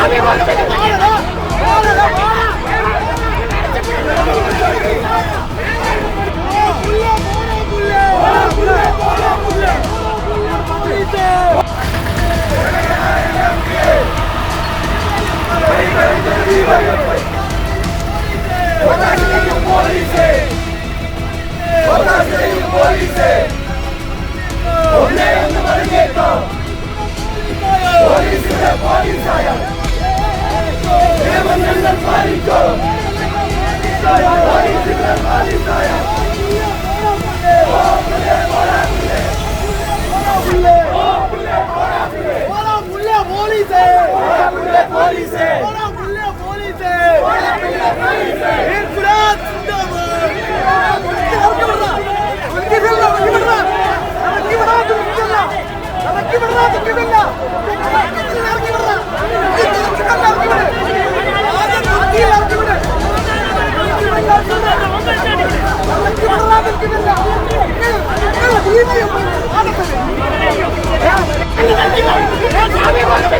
Polizei! Polizei! Polizei! Polizei! Hadi bakalım.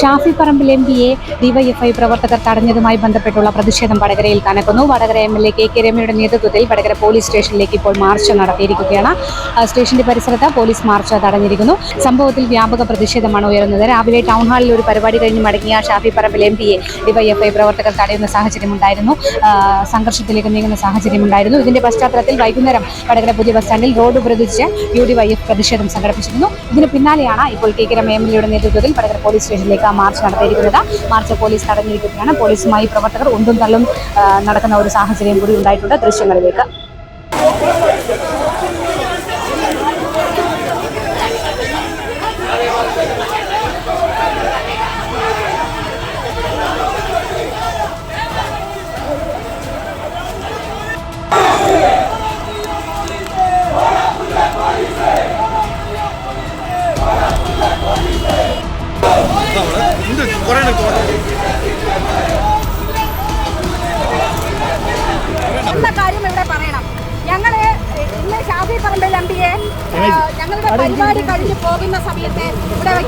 Shafi Parambil M പിയെ DYFI പ്രവർത്തകർ തടഞ്ഞതുമായി ബന്ധപ്പെട്ടുള്ള പ്രതിഷേധം വടകരയിൽ കനക്കുന്നു. Vadakara M L A K K രമയുടെ നേതൃത്വത്തിൽ വടകര പോലീസ് സ്റ്റേഷനിലേക്ക് ഇപ്പോൾ മാർച്ച് നടത്തിയിരിക്കുകയാണ്. സ്റ്റേഷന്റെ പരിസരത്ത് പോലീസ് മാർച്ച് തടഞ്ഞിരിക്കുന്നു. സംഭവത്തിൽ വ്യാപക പ്രതിഷേധമാണ് ഉയരുന്നത്. രാവിലെ ടൗൺ ഹാളിൽ ഒരു പരിപാടി കഴിഞ്ഞ് മടങ്ങിയ ഷാഫി പറമ്പിൽ എം പിയെ ഡിവൈഎഫ്ഐ പ്രവർത്തകർ തടയുന്ന സാഹചര്യമുണ്ടായിരുന്നു സംഘർഷത്തിലേക്ക് നീങ്ങുന്ന സാഹചര്യമുണ്ടായിരുന്നു ഇതിന്റെ പശ്ചാത്തലത്തിൽ വൈകുന്നേരം വടകര പുതിയ ബസ് സ്റ്റാൻഡിൽ റോഡ് ഉപരോധിച്ച് യു ഡി വൈ എഫ് പ്രതിഷേധം സംഘടിപ്പിച്ചിരുന്നു. ഇതിന് പിന്നാലെയാണ് ഇപ്പോൾ K K Rama M L എയുടെ നേതൃത്വത്തിൽ വടകര പോലീസ് സ്റ്റേഷനിലേക്ക് മാർച്ച് നടത്തിയിരിക്കുന്നത്. മാർച്ച് പോലീസ് തടഞ്ഞിരിക്കുകയാണ്. പോലീസുമായി പ്രവർത്തകർ ഉന്തും തള്ളും നടക്കുന്ന ഒരു സാഹചര്യം കൂടി ഉണ്ടായിട്ടുണ്ട് ദൃശ്യങ്ങളിലേക്ക്.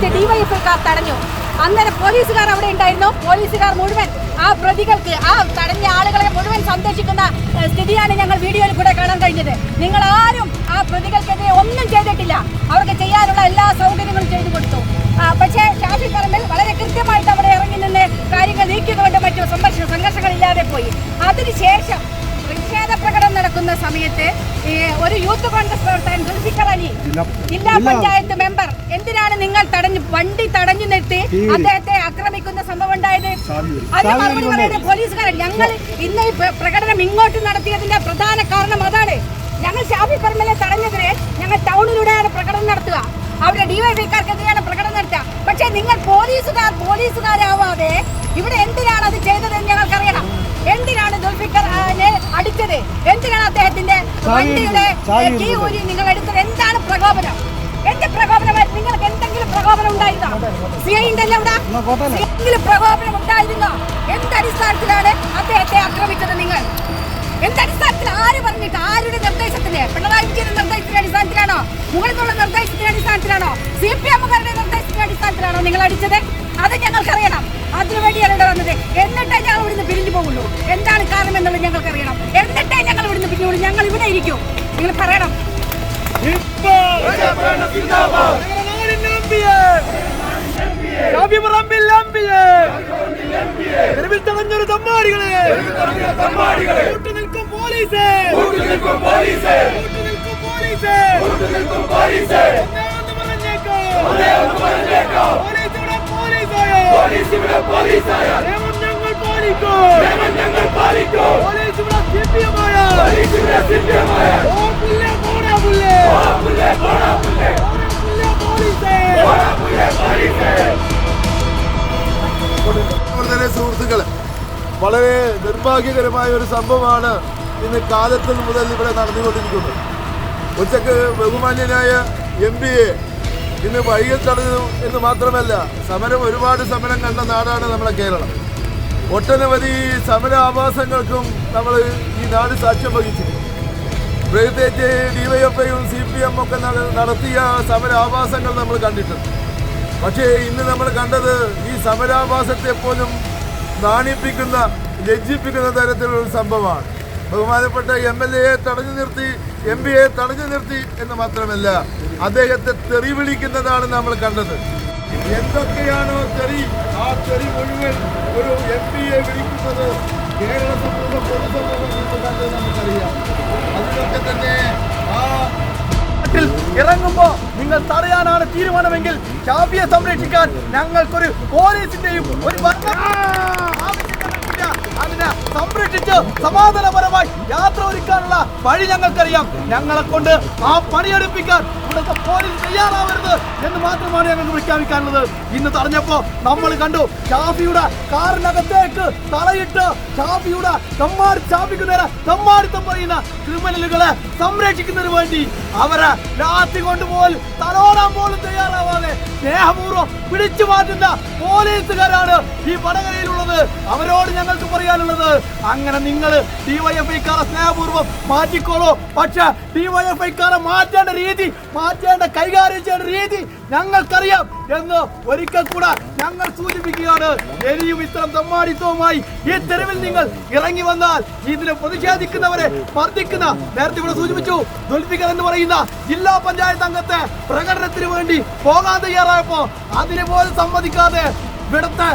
വെച്ച് ഡിവൈഎഫ്ഐക്കാർ തടഞ്ഞു. അന്നേരം പോലീസുകാർ അവിടെ ഉണ്ടായിരുന്നു. പോലീസുകാർ മുഴുവൻ ആ പ്രതികൾക്ക് ആ തടഞ്ഞ ആളുകളെ മുഴുവൻ ഏഹ്, സ്ഥിതിയാണ് ഞങ്ങൾ വീഡിയോയിൽ കൂടെ കാണാൻ കഴിഞ്ഞത്. നിങ്ങൾ ആരും ആ പ്രതികൾക്കെതിരെ ഒന്നും ചെയ്തിട്ടില്ല. അവർക്ക് ചെയ്യാനുള്ള എല്ലാ സൗകര്യങ്ങളും ചെയ്തു കൊടുത്തു. പക്ഷേ ഷാഫി പറമ്പിൽ വളരെ കൃത്യമായിട്ട് അവിടെ ഇറങ്ങി നിന്ന് കാര്യങ്ങൾ നീക്കിയതുകൊണ്ട് മറ്റു സംഘർഷ സംഘർഷങ്ങളില്ലാതെ പോയി. അതിനുശേഷം നടക്കുന്ന സമയത്ത് ഒരു യൂത്ത് കോൺഗ്രസ് പ്രവർത്തകൻ ദുൽഫിക്കർ അലി ജില്ലാ പഞ്ചായത്ത് മെമ്പർ എന്തിനാണ് നിങ്ങൾ തടഞ്ഞു വണ്ടി തടഞ്ഞു നിർത്തി അദ്ദേഹത്തെ ആക്രമിക്കുന്ന സംഭവം ഉണ്ടായത്? അതിന് മറുപടി പറയുന്നത് പോലീസുകാരൻ ഞങ്ങൾ ഇന്ന് പ്രകടനം ഇങ്ങോട്ട് നടത്തിയതിന്റെ പ്രധാന കാരണം അതാണ്. ഞങ്ങൾ ഷാഫി പറമ്പിലെ തടഞ്ഞതിന് ഞങ്ങൾ ടൗണിലൂടെയാണ് പ്രകടനം നടത്തുക. അവരുടെ ഡിവൈഫൈക്കാർക്കെതിരെയാണ് പ്രകടനം നടത്തുക. പക്ഷേ നിങ്ങൾ പോലീസുകാർ പോലീസുകാരാവാതെ ഇവിടെ എന്തിനാണ് അത് ചെയ്തതെന്ന് ഞങ്ങൾക്കറിയണം. എന്തിനാണ് ദുൽഫിക്കറിനെ അടിച്ചത്? എന്തിനാണ് അദ്ദേഹത്തിന്റെ വണ്ടിയുടെ കീ ഊരി നിങ്ങൾ എടുത്തത്? എന്താണ് പ്രകോപനം? എന്ത് പ്രകോപനമായിട്ട് നിങ്ങൾക്ക് എന്തെങ്കിലും പ്രകോപനം ഉണ്ടായിരുന്നോ? സി ഐ ഉണ്ടല്ലോ ഇവിടെ. എന്തെങ്കിലും പ്രകോപനം ഉണ്ടായിരുന്നോ? എന്തടിസ്ഥാനത്തിലാണ് അദ്ദേഹത്തെ ആക്രമിച്ചത് നിങ്ങൾ? എന്തടിസ്ഥാനത്തിൽ ആര് പറഞ്ഞിട്ട്? ആരുടെ നിർദ്ദേശത്തിന്? പിണറായി വിജയന്റെ നിർദ്ദേശത്തിന്റെ അടിസ്ഥാനത്തിലാണോ? മുകളിലുള്ള നിർദ്ദേശത്തിന്റെ അടിസ്ഥാനത്തിലാണോ? സി പി എമ്മുകാരുടെ നിർദ്ദേശത്തിന്റെ അടിസ്ഥാനത്തിലാണോ നിങ്ങൾ അടിച്ചത്? അത് ഞങ്ങൾക്കറിയണം. അതിനുവേണ്ടിയാണ് വന്നത് എന്നിട്ടേ ഞങ്ങൾ ഇവിടുന്ന് പിരിഞ്ഞു പോകുള്ളൂ എന്താണ് കാരണം എന്നുള്ളത് ഞങ്ങൾക്ക് അറിയണം എന്നിട്ടേ ഞങ്ങൾ ഇവിടുന്ന് പിരിഞ്ഞു പോകുള്ളൂ ഞങ്ങൾ ഇവിടെ ഇരിക്കും. നിങ്ങൾ പറയണം. പോലീസേ. പോലീസേ. പോലീസ്. വളരെ നിർഭാഗ്യകരമായ ഒരു സംഭവമാണ് ഇന്ന് കാലത്ത് മുതൽ ഇവിടെ നടന്നുകൊണ്ടിരിക്കുന്നത്. ഉച്ചയ്ക്ക് ബഹുമാന്യനായ എം പി എ ഇന്ന് തടഞ്ഞു എന്ന് മാത്രമല്ല സമരം ഒരുപാട് സമരം കണ്ട നാടാണ് നമ്മുടെ കേരളം. ഒട്ടനവധി സമര ആവാസങ്ങൾക്കും നമ്മൾ ഈ നാട് സാക്ഷ്യം വഹിച്ചു പ്രത്യേകിച്ച് ഡിവൈഎഫ്ഐയും സി പി എം ഒക്കെ നടത്തിയ നടത്തിയ സമരാവാസങ്ങൾ നമ്മൾ കണ്ടിട്ടുണ്ട്. പക്ഷേ ഇന്ന് നമ്മൾ കണ്ടത് ഈ സമരാവാസത്തെ പോലും നാണിപ്പിക്കുന്ന ലജ്ജിപ്പിക്കുന്ന തരത്തിലുള്ള ഒരു സംഭവമാണ്. ബഹുമാനപ്പെട്ട എം എൽ എയെ തടഞ്ഞു നിർത്തി എം പിയെ തടഞ്ഞു നിർത്തി എന്ന് മാത്രമല്ല അദ്ദേഹത്തെ തെറി വിളിക്കുന്നതാണ് നമ്മൾ കണ്ടത്. എന്തൊക്കെയാണോ തെറി ആ തെറി മുഴുവൻ ഒരു എം പിയെ വിളിക്കുന്നത് കേരള സമൂഹം പൊതുസമൂഹം കണ്ടത് നമുക്കറിയാം. തന്നെ ആ നാട്ടിൽ ഇറങ്ങുമ്പോ നിങ്ങൾ തടയാനാണ് തീരുമാനമെങ്കിൽ ഷാഫിയെ സംരക്ഷിക്കാൻ ഞങ്ങൾക്കൊരു പോലീസിന്റെയും ഒരു സംരക്ഷിച്ച് സമാധാനപരമായി യാത്ര ഒരുക്കാനുള്ള വഴി ഞങ്ങൾക്കറിയാം. ഞങ്ങളെ കൊണ്ട് ആ പണിയെടുപ്പിക്കാൻ ഇവിടുത്തെ പോലീസ് തയ്യാറാവരുത് എന്ന് മാത്രമാണ് ഞങ്ങൾക്ക് പ്രഖ്യാപിക്കാനുള്ളത്. ഇന്ന് തടഞ്ഞപ്പോ നമ്മൾ കണ്ടു ഷാഫിയുടെ കാറിനകത്തേക്ക് തലയിട്ട് ഷാഫിയുടെ തമ്മാടി ഷാഫിക്ക് നേരെ തമ്മാടിത്തം പറയുന്ന ക്രിമിനലുകളെ സംരക്ഷിക്കുന്നതിന് വേണ്ടി അവരെ രാത്രി കൊണ്ടുപോൽ തലോടാൻ പോലും തയ്യാറാവാതെ സ്നേഹപൂർവം പിടിച്ചു മാറ്റുന്ന പോലീസുകാരാണ് ഈ വടകരയിലുള്ളത്. അവരോട് ഞങ്ങൾക്ക് പറയാനുള്ളത് അങ്ങനെ നിങ്ങൾ ഡിവൈഎഫ്ഐക്കാരെ സ്നേഹപൂർവം മാറ്റിക്കോളൂ. പക്ഷെ ഡിവൈഎഫ്ഐക്കാരെ മാറ്റേണ്ട രീതി മാറ്റേണ്ട കൈകാര്യം ചെയ്യേണ്ട രീതി ഞങ്ങൾക്കറിയാം എന്ന് ഒരിക്കൽ കൂടെ ഞങ്ങൾ സൂചിപ്പിക്കുകയാണ്. ഇനിയും ഇത്തരം സമ്മാനിത്വവുമായി ഈ തെരുവിൽ നിങ്ങൾ ഇറങ്ങി വന്നാൽ ഇതിനെ പ്രതിഷേധിക്കുന്നവരെ മർദ്ദിക്കുന്ന നേരത്തെ ഇവിടെ സൂചിപ്പിച്ചു. ദുൽഫിക്കർ എന്ന് പറയുന്ന ജില്ലാ പഞ്ചായത്ത് അംഗത്തെ പ്രകടനത്തിന് വേണ്ടി പോകാൻ തയ്യാറായപ്പോ അതിനെ പോലും സമ്മതിക്കാതെ ഇവിടുത്തെ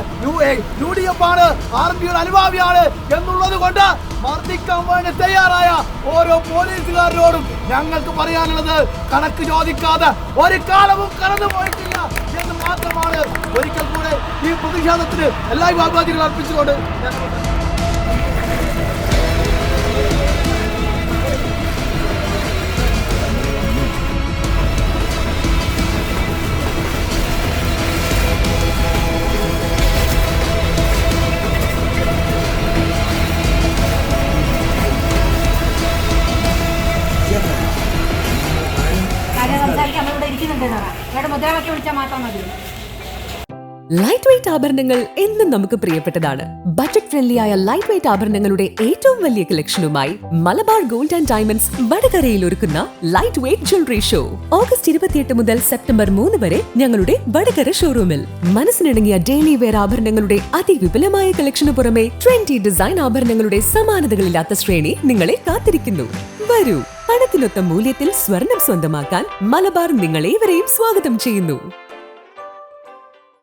യു ഡി എഫ് ആണ്. ആർ പിയുടെ അനുഭാവിയാണ് എന്നുള്ളത് കൊണ്ട് മർദ്ദിക്കാൻ വേണ്ടി തയ്യാറായ ഓരോ പോലീസുകാരോടും ഞങ്ങൾക്ക് പറയാനുള്ളത് കണക്ക് ചോദിക്കാതെ ഒരു കാലവും കടന്നു പോയിട്ടില്ല എന്ന് മാത്രമാണ് ഒരിക്കൽ കൂടെ ഈ പ്രതിഷേധത്തിന് എല്ലാ വിഭാഗാധികളും അർപ്പിച്ചുകൊണ്ട് ലൈറ്റ് വെയിറ്റ് ആഭരണങ്ങൾ എന്നും നമുക്ക് പ്രിയപ്പെട്ടതാണ്. ബജറ്റ് ഫ്രണ്ട്ലി ആയ ലൈറ്റ് വെയിറ്റ് ആഭരണങ്ങളുടെ ഏറ്റവും വലിയ കളക്ഷനുമായി മലബാർ ഗോൾഡ് ആൻഡ് ഡയമണ്ട്സ് വടകരയിൽ ഒരുക്കുന്ന light weight jewellery show August ഇരുപത്തിയെട്ട് മുതൽ സെപ്റ്റംബർ മൂന്ന് വരെ ഞങ്ങളുടെ വടകര ഷോറൂമിൽ മനസ്സിനിണങ്ങിയ ഡെയിലി വെയർ ആഭരണങ്ങളുടെ അതിവിപുലമായ കളക്ഷനു പുറമെ ട്വന്റി ഡിസൈൻ ആഭരണങ്ങളുടെ സമാനതകളില്ലാത്ത ശ്രേണി നിങ്ങളെ കാത്തിരിക്കുന്നു. വരൂ. പണത്തിനൊത്ത മൂല്യത്തിൽ സ്വർണം സ്വന്തമാക്കാൻ മലബാർ നിങ്ങളേവരെയും സ്വാഗതം ചെയ്യുന്നു.